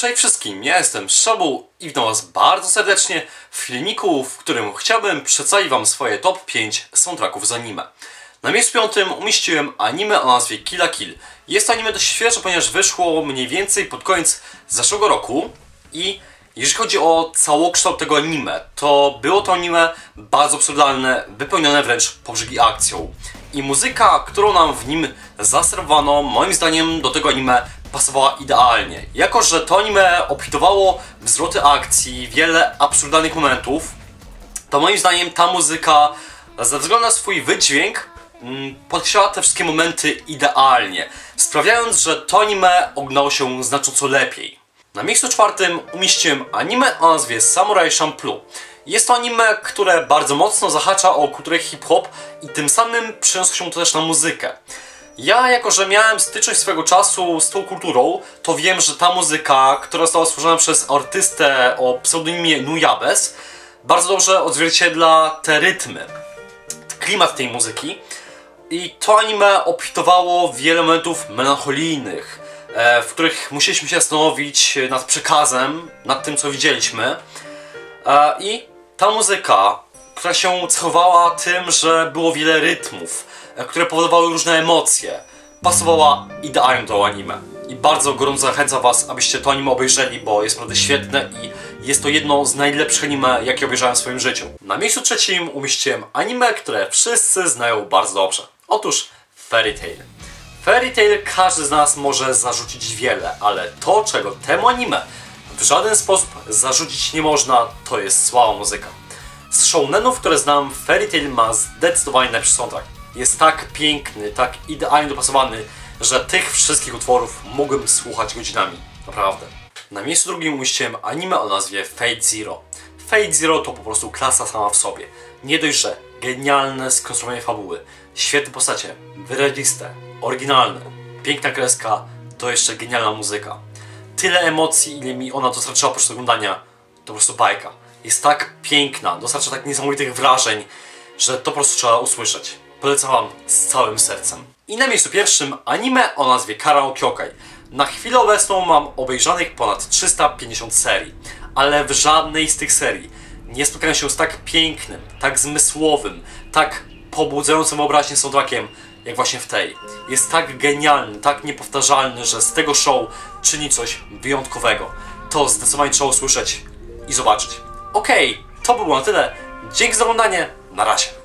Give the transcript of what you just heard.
Cześć wszystkim, ja jestem Szabu i witam was bardzo serdecznie w filmiku, w którym chciałbym przedstawić wam swoje top 5 soundtracków z anime. Na miejscu piątym umieściłem anime o nazwie Kill la Kill. Jest to anime dość świeże, ponieważ wyszło mniej więcej pod koniec zeszłego roku i jeżeli chodzi o całokształt tego anime, to było to anime bardzo absurdalne, wypełnione wręcz po brzegi akcją. I muzyka, którą nam w nim zaserwowano, moim zdaniem do tego anime pasowała idealnie. Jako, że to anime obfitowało w zwroty akcji, wiele absurdalnych momentów, to moim zdaniem ta muzyka, ze względu na swój wydźwięk, mm, podkreślała te wszystkie momenty idealnie, sprawiając, że to anime oglądało się znacząco lepiej. Na miejscu czwartym umieściłem anime o nazwie Samurai Champloo. Jest to anime, które bardzo mocno zahacza o kulturę hip-hop i tym samym przeniosło się to też na muzykę. Ja, jako że miałem styczność swego czasu z tą kulturą, to wiem, że ta muzyka, która została stworzona przez artystę o pseudonimie Nuyabes, bardzo dobrze odzwierciedla te rytmy, klimat tej muzyki. I to anime obfitowało wiele momentów melancholijnych, e, w których musieliśmy się zastanowić nad przekazem, nad tym, co widzieliśmy. E, I ta muzyka, która się cechowała tym, że było wiele rytmów, które powodowały różne emocje, pasowała idealnie do anime. I bardzo gorąco zachęcam Was, abyście to anime obejrzeli, bo jest naprawdę świetne i jest to jedno z najlepszych anime, jakie obejrzałem w swoim życiu. Na miejscu trzecim umieściłem anime, które wszyscy znają bardzo dobrze. Otóż Fairy Tail. Fairy Tail każdy z nas może zarzucić wiele, ale to, czego temu anime w żaden sposób zarzucić nie można, to jest słaba muzyka. Z shounenów, które znam, Fairy Tail ma zdecydowanie lepszy soundtrack. Jest tak piękny, tak idealnie dopasowany, że tych wszystkich utworów mógłbym słuchać godzinami. Naprawdę. Na miejscu drugim umieściłem anime o nazwie Fate Zero. Fate Zero to po prostu klasa sama w sobie. Nie dość, że genialne skonstruowanie fabuły, świetne postacie, wyraziste, oryginalne, piękna kreska, to jeszcze genialna muzyka. Tyle emocji, ile mi ona dostarczyła podczas oglądania, to po prostu bajka. Jest tak piękna, dostarcza tak niesamowitych wrażeń, że to po prostu trzeba usłyszeć. Polecam wam z całym sercem. I na miejscu pierwszym anime o nazwie Karaoke Kyokai. Na chwilę obecną mam obejrzanych ponad 350 serii, ale w żadnej z tych serii nie spotkałem się z tak pięknym, tak zmysłowym, tak pobudzającym wyobraźnię soundtrackiem, jak właśnie w tej. Jest tak genialny, tak niepowtarzalny, że z tego show czyni coś wyjątkowego. To zdecydowanie trzeba usłyszeć i zobaczyć. Okej, to by było na tyle. Dzięki za oglądanie. Na razie.